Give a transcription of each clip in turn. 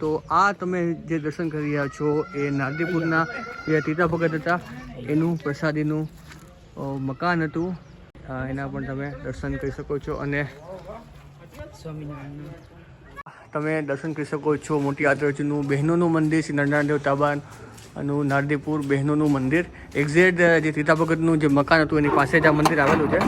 તો આ તમે જે દર્શન કરી રહ્યા છો એ નારદીપુરના જે તીતા ભગત હતા. એનું પ્રસાદીનું મકાન હતું. એના પણ તમે દર્શન કરી શકો છો અને તમે દર્શન કરી શકો છો મોટી આદરજનું બહેનોનું મંદિર, શ્રી નરનાદેવ તાબાનું નારદીપુર બહેનોનું મંદિર. એક્ઝેક્ટ જે તીતા ભગતનું જે મકાન હતું એની પાસે જ આ મંદિર આવેલું છે.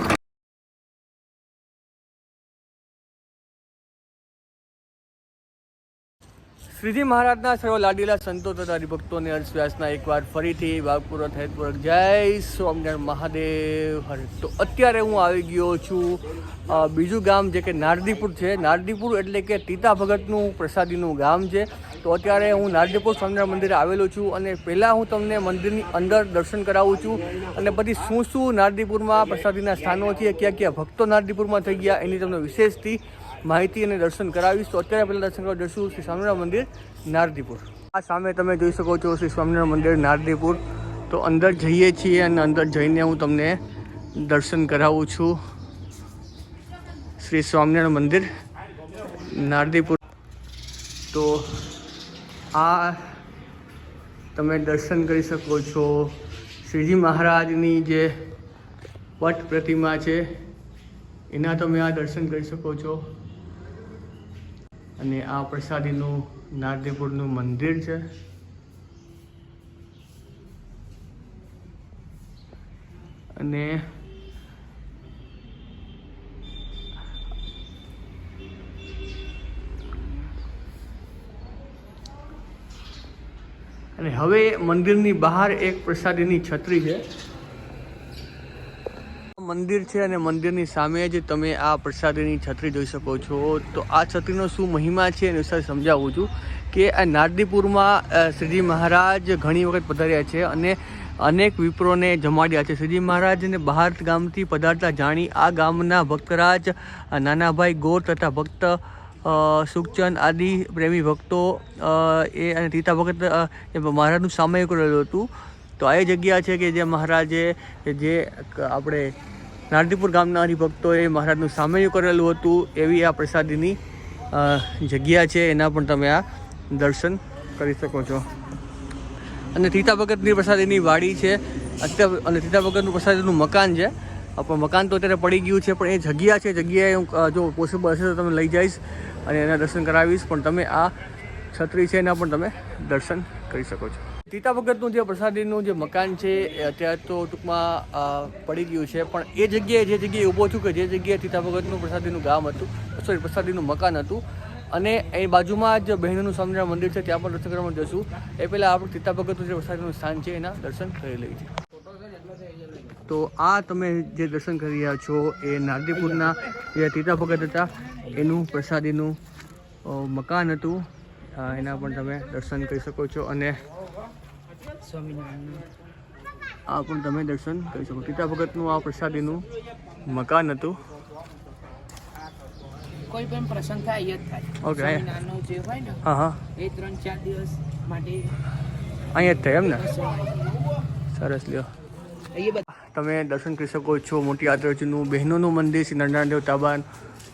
શ્રીજી મહારાજના સર્વ લાડીલા સંતો તથા હરિભક્તોને હર્ષવ્યાસના એકવાર ફરીથી બાગપુરત હેતપુરક જય સ્વામિનારાયણ મહાદેવ હરે. તો અત્યારે હું આવી ગયો છું બીજું ગામ જે કે નારદીપુર છે. નારદીપુર એટલે કે તીતા ભગતનું પ્રસાદીનું ગામ છે. તો અત્યારે હું નારદીપુર સ્વામિનારાયણ મંદિરે આવેલો છું અને પહેલાં હું તમને મંદિરની અંદર દર્શન કરાવું છું. અને પછી શું શું નારદીપુરમાં પ્રસાદીના સ્થાનો છે, ક્યાં ક્યાં ભક્તો નારદીપુરમાં થઈ ગયા એની તમને વિશેષથી માહિતી અને દર્શન કરાવીશ. તો અત્યારે પહેલાં દર્શન કરવા જશું શ્રી સ્વામિનારાયણ મંદિર. નારદીપુર. આ સામે તમે જોઈ શકો છો શ્રી સ્વામિનારાયણ મંદિર, નારદીપુર. તો અંદર જઈએ છીએ અને અંદર જઈને હું તમને દર્શન કરાવું છું. શ્રી સ્વામિનારાયણ મંદિર, નારદીપુર. તો આ તમે દર્શન કરી શકો છો શ્રીજી મહારાજની જે વટ પ્રતિમા છે, એના તમે આ દર્શન કરી શકો છો. અને આ પ્રસાદીનું નારદીપુરનું મંદિર છે. અને અને હવે મંદિરની બહાર એક પ્રસાદીની છત્રી છે. મંદિર છે અને મંદિરની સામે જ તમે આ પ્રસાદીની છત્રી જોઈ શકો છો. તો આ છત્રીનો શું મહિમા છે એનું વિશે સમજાવું છું કે આ નારદીપુરમાં શ્રીજી મહારાજ ઘણી વખત પધાર્યા છે અને અનેક વિપ્રોને જમાડ્યા છે. શ્રીજી મહારાજને બહાર ગામથી પધારતા જાણી આ ગામના ભક્તરાજ નાનાભાઈ ગોર તથા ભક્ત સુખચંદ આદિ પ્રેમી ભક્તો એ અને તીતા ભગત એ મહારાજનું સામયિક રહેલું હતું. તો આ જગ્યા છે કે જે મહારાજે, જે આપણે નારદીપુર ગામના હરિભક્તોએ મહારાજનું સામયું કરેલું હતું એવી આ પ્રસાદીની જગ્યા છે. એના પણ તમે આ દર્શન કરી શકો છો. અને તીતા ભગતની પ્રસાદીની વાડી છે. અત્યારે અને તીતા ભગતનું પ્રસાદીનું મકાન છે. પણ મકાન તો અત્યારે પડી ગયું છે, પણ એ જગ્યા છે. જગ્યાએ હું જો પોસિબલ હશે તો તમે લઈ જઈશ અને એના દર્શન કરાવીશ. પણ તમે આ છત્રી છે એના પણ તમે દર્શન કરી શકો છો. તીતા ભગતનું જે પ્રસાદીનું જે મકાન છે અત્યારે તો ટૂંકમાં પડી ગયું છે. પણ એ જગ્યાએ જે જગ્યાએ ઊભો છું કે જે જગ્યાએ તીતા ભગતનું પ્રસાદીનું ગામ હતું, સોરી પ્રસાદીનું મકાન હતું, અને એ બાજુમાં જ બહેનોનું સ્વામિનારાયણ મંદિર છે, ત્યાં પણ દર્શન કરવા જશું. એ પહેલાં આપણે તીતા ભગતનું જે પ્રસાદીનું સ્થાન છે, એના દર્શન કરી લઈએ છીએ. તો આ તમે જે દર્શન કરી રહ્યા છો, એ નારદીપુરના જે તીતા ભગત હતા, એનું પ્રસાદીનું મકાન હતું. એના પણ તમે દર્શન કરી શકો છો. અને આ પણ તમે દર્શન કરી શકો. તીતા ભગતનું આ પ્રસાદીનું મકાન હતું. કોઈ પણ પ્રસંગ થાય જ થાય. ઓકે. સ્વામિનારાયણનો જે હોય ને હા હા. એ ત્રણ ચાર દિવસ માટે અહીંયા જ થાય એમ ને? સરસ લ્યો. તમે દર્શન કરી શકો છો મોટી આદરજનું બહેનોનું મંદિર શ્રી નરનાદેવ તાબાન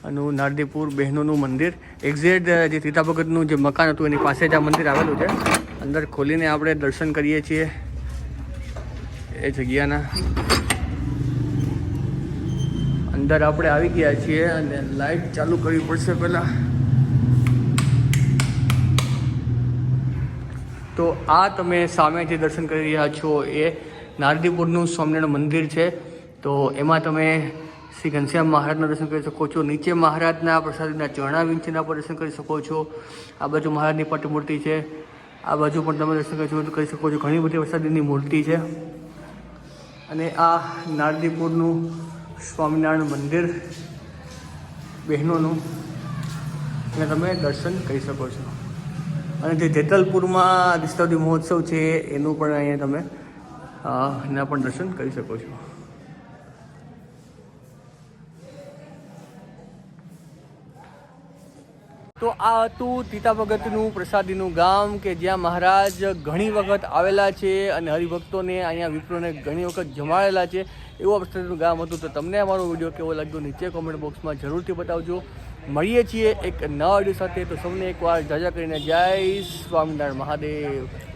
અનું નારદીપુર બહેનોનું મંદિર. એક્ઝેક્ટ જે તીતા ભગતનું જે મકાન હતું એની પાસે જ આ મંદિર આવેલું છે. અંદર ખોલીને આપણે દર્શન કરીએ છીએ એ જગ્યાના. અંદર આપણે આવી ગયા છીએ અને લાઈટ ચાલુ કરવી પડશે પહેલાં. તો આ તમે સામે જે દર્શન કરી રહ્યા છો એ નારદીપુરનું સ્વામિનારાયણ મંદિર છે. તો એમાં તમે શ્રી ઘનશ્યામ મહારાજના દર્શન કરી શકો છો. નીચે મહારાજના પ્રસાદીના ચરણા વિંછના પર દર્શન કરી શકો છો. આ બાજુ મહારાજની પટમૂર્તિ છે. આ બાજુ પણ તમે દર્શન કરી શકો છો ઘણી બધી વરસાદીની મૂર્તિ છે. અને આ નારદીપુરનું સ્વામિનારાયણ મંદિર બહેનોનું. અને તમે દર્શન કરી શકો છો. અને જે જેતલપુરમાં દિસ્તાવતી મહોત્સવ છે, એનું પણ અહીંયા તમે એના પણ દર્શન કરી શકો છો. તો આ હતું તીતા ભગતનું પ્રસાદીનું ગામ કે જ્યાં મહારાજ ઘણી વખત આવેલા છે અને હરિભક્તોને અહીંયા વિપ્રોને ઘણી વખત જમાડેલા છે એવું પ્રસાદીનું ગામ હતું. તો તમને અમારો વીડિયો કેવો લાગ્યો નીચે કોમેન્ટ બોક્સમાં જરૂરથી બતાવજો. મળીએ છીએ એક નવા વીડિયો સાથે. તો સૌને એકવાર જાજા કરીને જય સ્વામિનારાયણ મહાદેવ.